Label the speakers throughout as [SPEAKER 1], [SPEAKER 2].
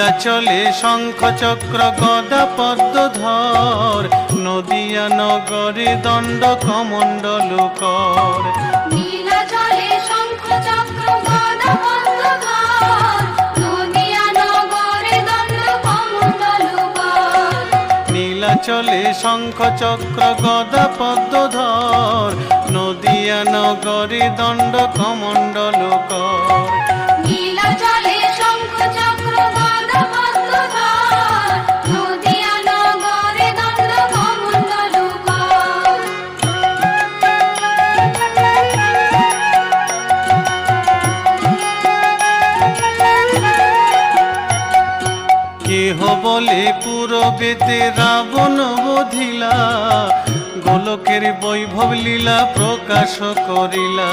[SPEAKER 1] নীলাচলে শঙ্খ চক্র গদা পদ্মধর। নদিয়া নগরে দণ্ড কমণ্ডল কর।
[SPEAKER 2] নীলাচলে গদা পদ্মধর।
[SPEAKER 1] নীলাচলে শঙ্খ চক্র গদা পদ্মধর। নদিয়া নগরে দণ্ড কমণ্ডল কর। কেহ বলে পুরবেতে রাবণ বধিলা গোলকের বৈভব লীলা প্রকাশ করিলা।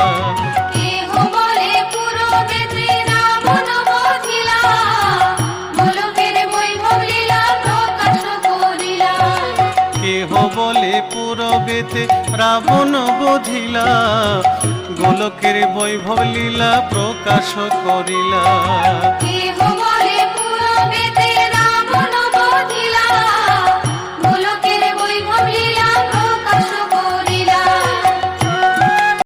[SPEAKER 2] কেহ বলে পুরবেতে রাবণ বধিলা গোলকের বৈভব লীলা প্রকাশ করিলা।